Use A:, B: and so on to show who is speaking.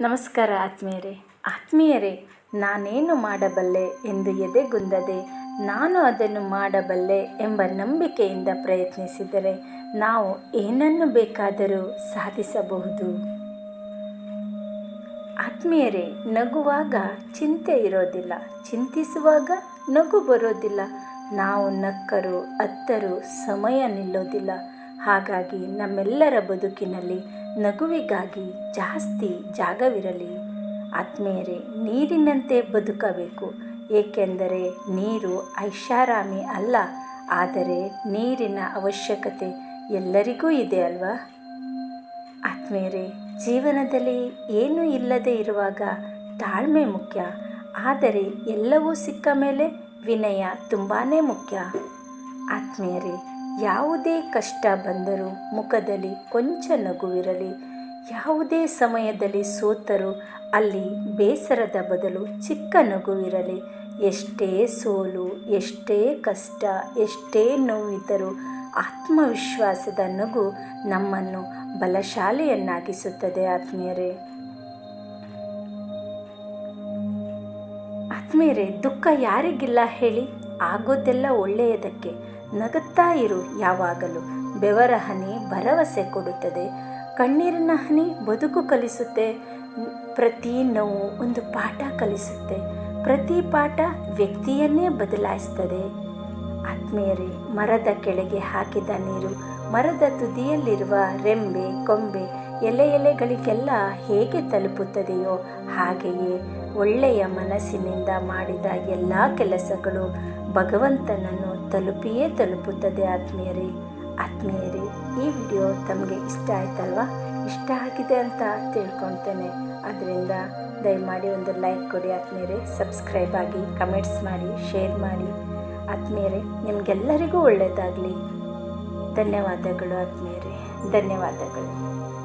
A: ನಮಸ್ಕಾರ ಆತ್ಮೀಯರೇ. ಆತ್ಮೀಯರೇ, ನಾನೇನು ಮಾಡಬಲ್ಲೆ ಎಂದು ಎದೆಗುಂದದೆ ನಾನು ಅದನ್ನು ಮಾಡಬಲ್ಲೆ ಎಂಬ ನಂಬಿಕೆಯಿಂದ ಪ್ರಯತ್ನಿಸಿದರೆ ನಾವು ಏನನ್ನು ಬೇಕಾದರೂ ಸಾಧಿಸಬಹುದು? ಆತ್ಮೀಯರೇ, ನಗುವಾಗ ಚಿಂತೆ ಇರೋದಿಲ್ಲ. ಚಿಂತಿಸುವಾಗ ನಗು ಬರೋದಿಲ್ಲ. ನಾವು ನಕ್ಕರು, ಅತ್ತರೂ, ಸಮಯ ನಿಲ್ಲೋದಿಲ್ಲ. ಹಾಗಾಗಿ ನಮ್ಮೆಲ್ಲರ ಬದುಕಿನಲ್ಲಿ ನಗುವಿಗಾಗಿ ಜಾಸ್ತಿ ಜಾಗವಿರಲಿ. ಆತ್ಮೀಯರೇ, ನೀರಿನಂತೆ ಬದುಕಬೇಕು. ಏಕೆಂದರೆ ನೀರು ಐಷಾರಾಮಿ ಅಲ್ಲ, ಆದರೆ ನೀರಿನ ಅವಶ್ಯಕತೆ ಎಲ್ಲರಿಗೂ ಇದೆ ಅಲ್ವಾ? ಆತ್ಮೀಯರೇ, ಜೀವನದಲ್ಲಿ ಏನೂ ಇಲ್ಲದೆ ಇರುವಾಗ ತಾಳ್ಮೆ ಮುಖ್ಯ, ಆದರೆ ಎಲ್ಲವೂ ಸಿಕ್ಕ ಮೇಲೆ ವಿನಯ ತುಂಬಾ ಮುಖ್ಯ. ಆತ್ಮೀಯರೇ ಯಾವುದೇ ಕಷ್ಟ ಬಂದರೂ ಮುಖದಲ್ಲಿ ಕೊಂಚ ನಗುವಿರಲಿ. ಯಾವುದೇ ಸಮಯದಲ್ಲಿ ಸೋತರೂ ಅಲ್ಲಿ ಬೇಸರದ ಬದಲು ಚಿಕ್ಕ ನಗುವಿರಲಿ. ಎಷ್ಟೇ ಸೋಲು, ಎಷ್ಟೇ ಕಷ್ಟ, ಎಷ್ಟೇ ನೋವಿದ್ದರೂ ಆತ್ಮವಿಶ್ವಾಸದ ನಗು ನಮ್ಮನ್ನು ಬಲಶಾಲಿಯನ್ನಾಗಿಸುತ್ತದೆ ಆತ್ಮೀಯರೇ. ಆತ್ಮೀಯರೇ, ದುಃಖ ಯಾರಿಗಿಲ್ಲ ಹೇಳಿ, ಆಗೋದೆಲ್ಲ ಒಳ್ಳೆಯದಕ್ಕೆ. ನಗುತ್ತಾ ಇರು ಯಾವಾಗಲೂ. ಬೆವರ ಹನಿ ಭರವಸೆ ಕೊಡುತ್ತದೆ. ಕಣ್ಣೀರಿನ ಹನಿ ಬದುಕು ಕಲಿಸುತ್ತೆ. ಪ್ರತಿ ನೋವು ಒಂದು ಪಾಠ ಕಲಿಸುತ್ತೆ. ಪ್ರತಿ ಪಾಠ ವ್ಯಕ್ತಿಯನ್ನೇ ಬದಲಾಯಿಸ್ತದೆ. ಆತ್ಮೀಯರೇ, ಮರದ ಕೆಳಗೆ ಹಾಕಿದ ನೀರು, ಮರದ ತುದಿಯಲ್ಲಿರುವ ರೆಂಬೆ, ಕೊಂಬೆ ಎಲೆ ಎಲೆಗಳಿಗೆಲ್ಲ ಹೇಗೆ ತಲುಪುತ್ತದೆಯೋ ಹಾಗೆಯೇ ಒಳ್ಳೆಯ ಮನಸ್ಸಿನಿಂದ ಮಾಡಿದ ಎಲ್ಲ ಕೆಲಸಗಳು ಭಗವಂತನನ್ನು ತಲುಪಿಯೇ ತಲುಪುತ್ತದೆ ಆತ್ಮೀಯರೇ. ಆತ್ಮೀಯರೇ, ಈ ವಿಡಿಯೋ ತಮಗೆ ಇಷ್ಟ ಆಯ್ತಲ್ವಾ? ಇಷ್ಟ ಆಗಿದೆ ಅಂತ ತಿಳ್ಕೊತೇನೆ ಅದರಿಂದ ದಯಮಾಡಿ ಒಂದು ಲೈಕ್ ಕೊಡಿ ಆತ್ಮೀಯರೇ, ಸಬ್ಸ್ಕ್ರೈಬ್ ಆಗಿ ಕಮೆಂಟ್ಸ್ ಮಾಡಿ, ಶೇರ್ ಮಾಡಿ. ಆತ್ಮೀಯರೇ, ನಿಮಗೆಲ್ಲರಿಗೂ ಒಳ್ಳೆಯದಾಗಲಿ ಧನ್ಯವಾದಗಳು ಆತ್ಮೀಯರೇ, ಧನ್ಯವಾದಗಳು.